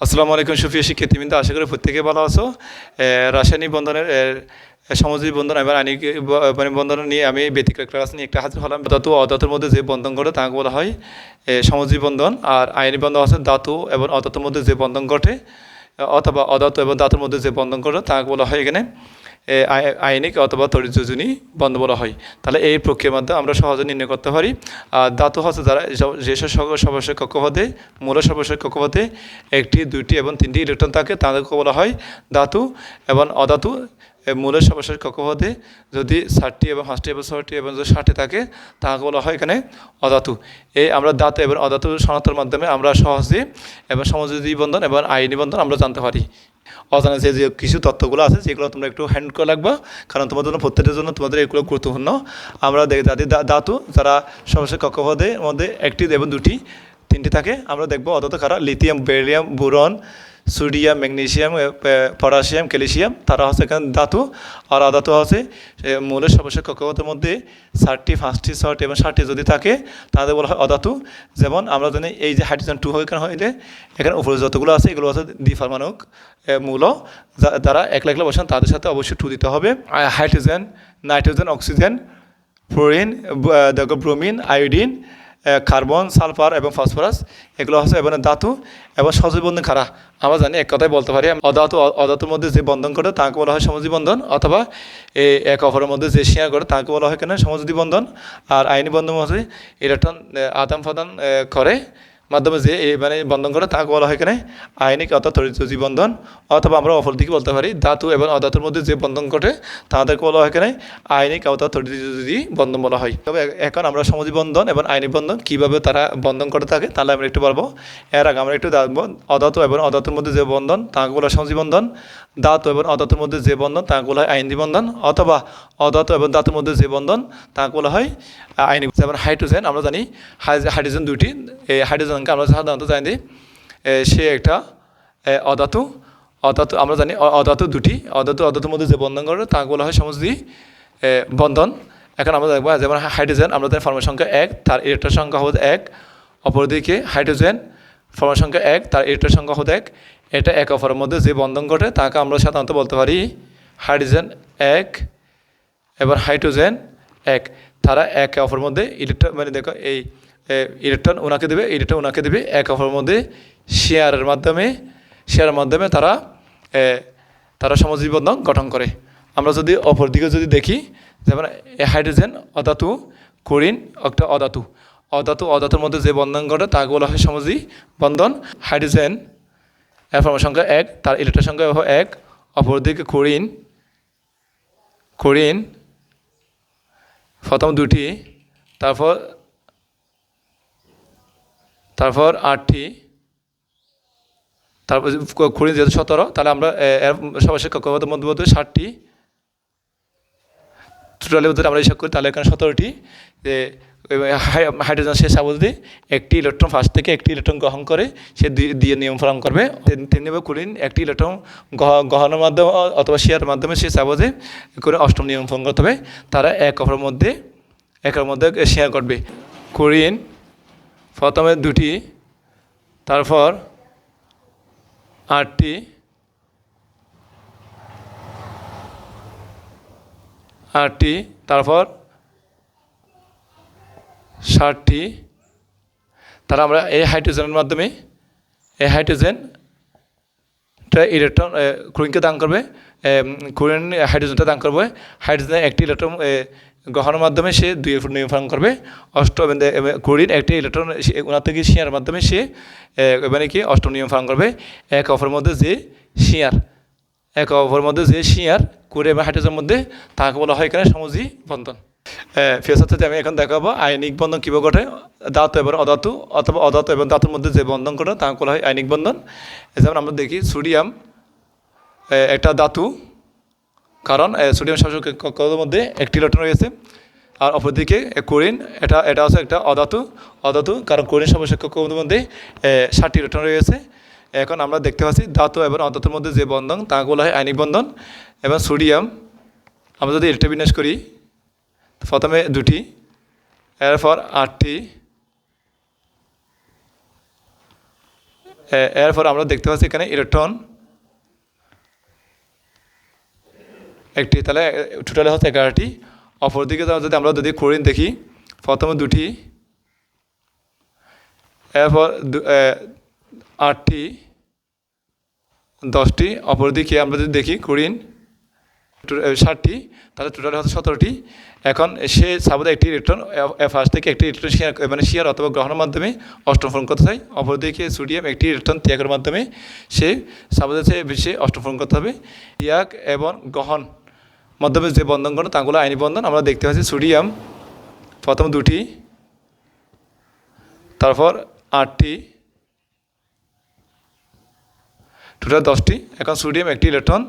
আসসালামু আলাইকুম সুফিয়া শিক্ষার্থীবৃন্দ আশা করি প্রত্যেকে ভালো আছো। রাসায়নিক বন্ধনের এ, বন্ধন এবার আইনিক মানে বন্ধন নিয়ে আমি ব্যতিক্রম ক্লাস নিয়ে একটা হাজির হলাম। ধাতু অধাতুর মধ্যে যে বন্ধন ঘটে তাকে বলা হয় এ, বন্ধন। আর আইনি বন্ধন আছে ধাতু এবং অধাতুর মধ্যে যে বন্ধন ঘটে অথবা অধাতু এবং ধাতুর মধ্যে যে বন্ধন ঘটে তাকে বলা হয় এখানে। এ, আইনিক অথবা তরিযোজনী বন্ধ বলা হয়। তাহলে এই প্রক্রিয়ার মাধ্যমে আমরা সহজে নির্ণয় করতে পারি। আর ধাতু হচ্ছে যারা যেসব- সকল সর্ব- সর্বশেষ কক্ষপথে মূল সর্বশেষ কক্ষপথে একটি দুইটি এবং তিনটি ইলেকট্রন থাকে তাদেরকে বলা হয় ধাতু এবং অধাতু। মূলের সর্বশেষ কক্ষপথে যদি ষাটটি এবং পাঁচটি এবং ছয়টি এবং যদি ষাটটি থাকে তাকে বলা হয় এখানে অধাতু। এই আমরা ধাতু এবং অধাতু শনাক্তের মাধ্যমে আমরা সহজে এবং সমযোজী বন্ধন এবং আইনি বন্ধন আমরা জানতে পারি। অজানা যে যে কিছু তথ্যগুলো আছে, যেগুলো তোমরা একটু হ্যান্ড করে রাখবা, কারণ তোমাদের জন্য প্রত্যেকটার জন্য তোমাদের এগুলো গুরুত্বপূর্ণ। আমরা দেখি যাদের ধাতু যারা সর্বশেষ কক্ষপথের মধ্যে একটি এবং দুটি, তিনটি থাকে, আমরা দেখব অত কারা, lithium barium boron sodium magnesium potassium calcium তারা হচ্ছে এখানে ধাতু আর অধাতু হচ্ছে মূলের সর্বশেষ কক্ষপথের মধ্যে ষাটটি, পাঁচটি, ছয়টি এবং ষাটটি যদি থাকে তাদের বলা হয় অধাতু। যেমন আমরা জানি এই যে হাইড্রোজেন টু এখানে হইলে, এখানে উপরে যতগুলো আছে, এগুলো হচ্ছে দ্বিপারমাণবিক মূল যারা একলা একলা বসেন, তাদের সাথে অবশ্যই টু দিতে হবে। Hydrogen nitrogen oxygen fluorine bromine iodine carbon, sulphur এবং ফসফরাস, এগুলো হচ্ছে এবং ধাতু এবং সজীব বন্ধন খারা আমরা জানি এক কথাই বলতে পারি, অধাতু, অধাতুর মধ্যে যে বন্ধন করে তাকে বলা হয় সমজীব বন্ধন অথবা এই এক অপরের মধ্যে যে শেয়ার করে তাকে বলা হয় কেন সমজীব বন্ধন। আর আইনি বন্ধন হচ্ছে ইলেকট্রন আদান প্রদান করে মাধ্যমে যে মানে বন্ধন করে তাকে বলা হয় এখানে আইনিক অর্থাৎ তরিতজি বন্ধন। অথবা আমরা অপর দিকে বলতে পারি, ধাতু এবং অধাতুর মধ্যে যে বন্ধন ঘটে তাদেরকে বলা হয় এখানে আইনিক অর্থাৎ তরিতজি বন্ধন বলা হয়। তবে এখন আমরা সমাজি বন্ধন এবং আইনি বন্ধন কীভাবে তারা বন্ধন করে থাকে, তাহলে আমরা একটু বলব। এর আগে আমরা একটু অধাতু এবং অধাতুর মধ্যে যে বন্ধন তাকে বলা সমাজি বন্ধন। ধাতু এবং অধাতুর মধ্যে যে বন্ধন তাকে বলা হয় আইনি বন্ধন। অথবা অধাতু এবং ধাতুর মধ্যে যে বন্ধন তাকে বলা হয় আইনি যেমন হাইড্রোজেন, আমরা জানি হাই- হাইড্রোজেন দুটি এই হাইড্রোজেনকে আমরা সাধারণত জানি সে একটা অধাতু অধাতু আমরা জানি অধাতু দুটি অধাতু অধাতুর মধ্যে যে বন্ধন করে তাকে বলা হয় এ, বন্ধন। এখন আমরা দেখব যেমন হাইড্রোজেন আমরা জানি ফর্মের সংখ্যা এক তার ইলেকট্রন সংখ্যা হচ্ছে এক অপরদিকে হাইড্রোজেন ফর্মের সংখ্যা এক তার ইলেকট্রন সংখ্যা হচ্ছে এক। এটা এক অপরের মধ্যে যে বন্ধন ঘটে তাকে আমরা সাধারণত বলতে পারি হাইড্রোজেন এক এবার হাইড্রোজেন এক। তারা একে অপরের মধ্যে ইলেকট্রন মানে দেখো এই এ, ইলেকট্রন ওনাকে দেবে ইলেকট্রন ওনাকে দেবে এক অপরের মধ্যে শেয়ারের মাধ্যমে শেয়ারের মাধ্যমে তারা তারা সমজীব বন্ধন গঠন করে। আমরা যদি অপর দিকে যদি দেখি যেমন হাইড্রোজেন অধাতু কোরিন একটা অধাতু। অধাতু অধাতুর মধ্যে যে বন্ধন ঘটে তাকে বলা হয় সমজি বন্ধন হাইড্রোজেন এর ফর্মের সংখ্যা এক তার ইলেকট্রন সংখ্যা এক। অপরদিকে কোরিন কোরিন প্রথম দুটি তারপর তারপর আটটি। তারপর কুড়ি, যেহেতু সতেরো, তাহলে আমরা সর্বশেষ কক্ষপথের মধ্যে মধ্যে ষাটটি। টোটালি যদি আমরা হিসাব করি, তাহলে এখানে সতেরোটি। যে হাই- হাইড্রোজেন শেষ অবধি একটি ইলেকট্রন ফার্স্ট থেকে একটি ইলেকট্রন গ্রহণ করে, সে দিয়ে নিয়ম পালন করবে। নম্বর কুড়িন একটি ইলেকট্রন গ্রহ- গ্রহণের মাধ্যমে অথবা শেয়ারের মাধ্যমে শেষ অবধি করে অষ্টম নিয়ম পালন করতে হবে। তারা এক অপরের মধ্যে, একের মধ্যে শেয়ার করবে কুড়িন প্রথমে দুটি, তারপর আটটি আটটি, তারপর ষাটটি। তারা আমরা এই হাইড্রোজেনের মাধ্যমে, এই হাইড্রোজেন ইলেকট্রন ক্লোরিনকে দান করবে ক্লোরিন হাইড্রোজেনটা দান করবে। হাইড্রোজেন একটি ইলেকট্রন গ্রহণের মাধ্যমে সে দুই ফুট নিয়মফলন করবে। অষ্টম ক্লোরিন একটি ইলেকট্রন ওনার থেকে শিয়ার মাধ্যমে সে মানে কি অষ্ট পালন করবে। এক অপরের মধ্যে যে শিয়ার, এক অপরের মধ্যে যে শিয়ার, কুড়ি এবং হাইড্রোজেনের মধ্যে, তাকে বলা হয় এখানে সমজি বন্ধন। ফেসাতে আমি এখন দেখাবো আয়নিক বন্ধন কীভাবে ঘটে। ধাতু এবং অধাতু, অথবা অধাতু এবং ধাতুর মধ্যে যে বন্ধন ঘটে, তাকে বলা হয় আয়নিক বন্ধন। যেমন আমরা দেখি, সোডিয়াম একটা ধাতু কারণ সোডিয়াম কক্ষপথের মধ্যে একটি ইলেকট্রন রয়েছে। আর অপরদিকে কোরিন, এটা এটা হচ্ছে একটা অধাতু অধাতু, কারণ কোরিন কক্ষপথের মধ্যে ষাটটি ইলেকট্রন রয়েছে। এখন আমরা দেখতে পাচ্ছি ধাতু এবং অধাতুর মধ্যে যে বন্ধন তাকে বলা হয় আয়নিক বন্ধন এবং সোডিয়াম। আমরা যদি এটা বিন্যাস করি, প্রথমে দুটি, এরপর আটটি। এরপর আমরা দেখতে পাচ্ছি এখানে ইলেকট্রন একটি তাহলে টোটালে হচ্ছে এগারোটি। অপরদিকে যদি আমরা যদি কোরিন দেখি, প্রথমে দুটি, এরপর আটটি, দশটি। অপরদিকে আমরা যদি দেখি কোরিন টু- ষাটটি, তাহলে টোটাল হচ্ছে সতেরোটি। এখন সে সাবুদা একটি ইলেকট্রন ফার্স্ট থেকে একটি ইলেকট্রন শেয়ার মানে শেয়ার অথবা গ্রহণের মাধ্যমে অষ্টম করতে হয় অপরদিকে সোডিয়াম একটি ইলেকট্রন ত্যাগের মাধ্যমে সে সাবুদা সে অষ্টম ফোন করতে হবে। ত্যাগ এবং গ্রহণ। মাধ্যমে যে বন্ধন করে তাগুলো আইনি বন্ধন, আমরা দেখতে পাচ্ছি সোডিয়াম, প্রথম দুটি, তারপর আটটি, টোটাল দশটি। এখন সোডিয়াম একটি ইলেকট্রন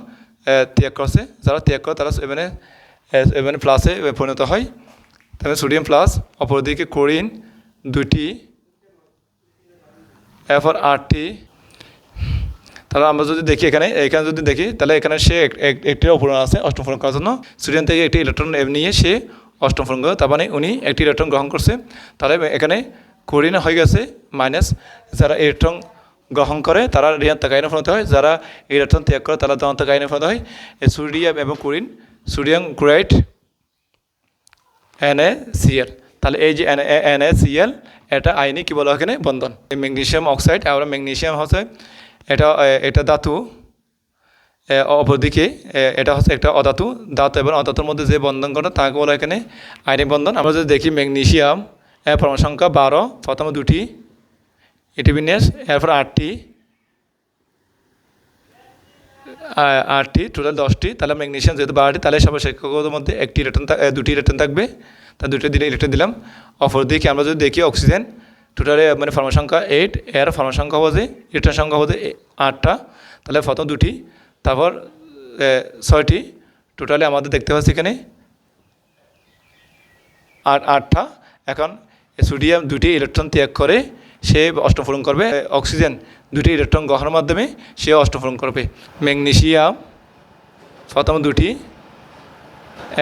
ত্যাগ করছে। যারা ত্যাগ করে, তারা এখানে এখানে প্লাসে পরিণত হয়। তাহলে সোডিয়াম প্লাস অপরদিকে কোরিন দুটি, এরপর আটটি তাহলে আমরা যদি দেখি এখানে এখানে যদি দেখি, তাহলে এখানে সে এক- এক- একটি অপূরণ আছে অষ্টম পূরণ করার জন্য। সোডিয়াম থেকে একটি ইলেকট্রন নিয়ে সে অষ্টম পূরণ করে, তার মানে উনি একটি ইলেকট্রন গ্রহণ করছে। তাহলে এখানে কোরিন হয়ে গেছে মাইনাস, যারা ইলেকট্রন গ্রহণ করে, তারা ঋণাত্মক আইনে হয়। যারা ইলেকট্রন ত্যাগ করে, তারা ধনাত্মক আইনে পরিণত হয়। সোডিয়াম এবং chlorine sodium chloride N A CL তাহলে এই যে এন এ সিএল এটা আইনি কী বলা হয় এখানে? বন্ধন। এই ম্যাগনেসিয়াম অক্সাইড আর ম্যাগনেসিয়াম হচ্ছে এটা এটা ধাতু অপরদিকে এটা হচ্ছে একটা অধাতু। ধাতু এবং অধাতুর মধ্যে যে বন্ধন ঘটে, তাকে বলা এখানে আইনি বন্ধন। আমরা যদি দেখি ম্যাগনেশিয়াম এর সংখ্যা বারো, প্রথম দুটি, এটি বিন্যাস, এরপর আটটি আটটি টোটাল দশটি, তাহলে ম্যাগনেশিয়াম যেহেতু বারোটি, তাহলে সব শিক্ষকদের মধ্যে একটি ইলেকট্রন দুটি ইলেকট্রন থাকবে। তা দুটি দিলে ইলেকট্রন দিলাম। অপরদিকে আমরা যদি দেখি অক্সিজেন টোটালে মানে ফর্মার সংখ্যা এইট এর ফর্মার সংখ্যা হবে ইলেকট্রন সংখ্যা হবে আটটা। তাহলে প্রথম দুটি, তারপর ছয়টি। টোটালে আমাদের দেখতে পাচ্ছি এখানে আট, আটটা। এখন সোডিয়াম দুটি ইলেকট্রন ত্যাগ করে, সে অষ্টপূরণ করবে। অক্সিজেন দুটি ইলেকট্রন গ্রহণের মাধ্যমে, সে অষ্টপূরণ করবে। ম্যাগনেশিয়াম প্রথম দুটি।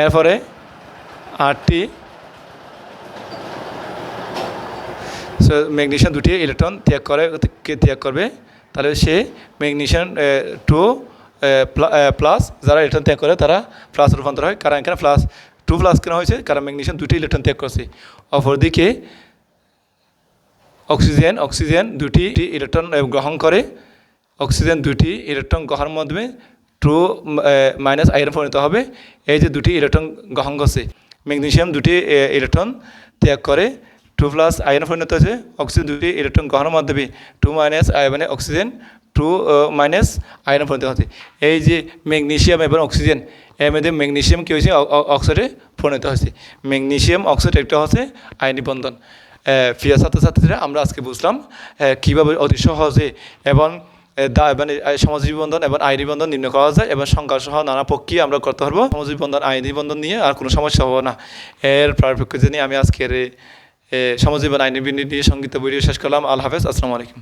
এরপরে আটটি। সো ম্যাগনেসিয়াম দুটি ইলেকট্রন ত্যাগ করে, কে ত্যাগ করবে? তাহলে সে ম্যাগনেসিয়াম টু প্লাস যারা ইলেকট্রন ত্যাগ করে তারা প্লাস রূপান্তর হয়। কারণ এখানে প্লাস, টু প্লাস কেন হয়েছে? কারণ ম্যাগনেসিয়াম দুটি ইলেকট্রন ত্যাগ করছে। অপরদিকে অক্সিজেন অক্সিজেন দুটি ইলেকট্রন গ্রহণ করে। অক্সিজেন দুটি ইলেকট্রন গ্রহণের মাধ্যমে টু মাইনাস আয়রন পরিণত হবে। এই যে দুটি ইলেকট্রন গ্রহণ করছে, ম্যাগনেশিয়াম দুটি ইলেকট্রন ত্যাগ করে। টু প্লাস আয়রন পরিণত হয়েছে অক্সিজেন দুটি ইলেকট্রন গ্রহণের মাধ্যমে টু মাইনাস মানে অক্সিজেন টু মাইনাস আয়রন পরিণত হচ্ছে এই যে ম্যাগনেশিয়াম এবং অক্সিজেন এর মধ্যে ম্যাগনেশিয়াম কী হয়েছে? অক্সাইডে পরিণত হয়েছে। ম্যাগনেশিয়াম অক্সাইড একটা হচ্ছে আয়নি বন্ধন প্রিয় ছাত্রছাত্রীরা, আমরা আজকে বুঝলাম কীভাবে অতি সহজে এবং দা মানে বন্ধন এবং আইনি বন্ধন নির্ণয় করা যায় এবং সংখ্যা সহ নানা প্রক্রিয়া আমরা করতে পারব। সমাজীবী বন্ধন, আইনি বন্ধন নিয়ে আর কোনো সমস্যা হবে না। এর প্রারপেক্ষে জেনে আমি আজকের সমাজীবন আইনি বিনি নিয়ে সংগীত ভিডিও শেষ করলাম। আল্লাহ হাফেজ। আসসালামু আলাইকুম।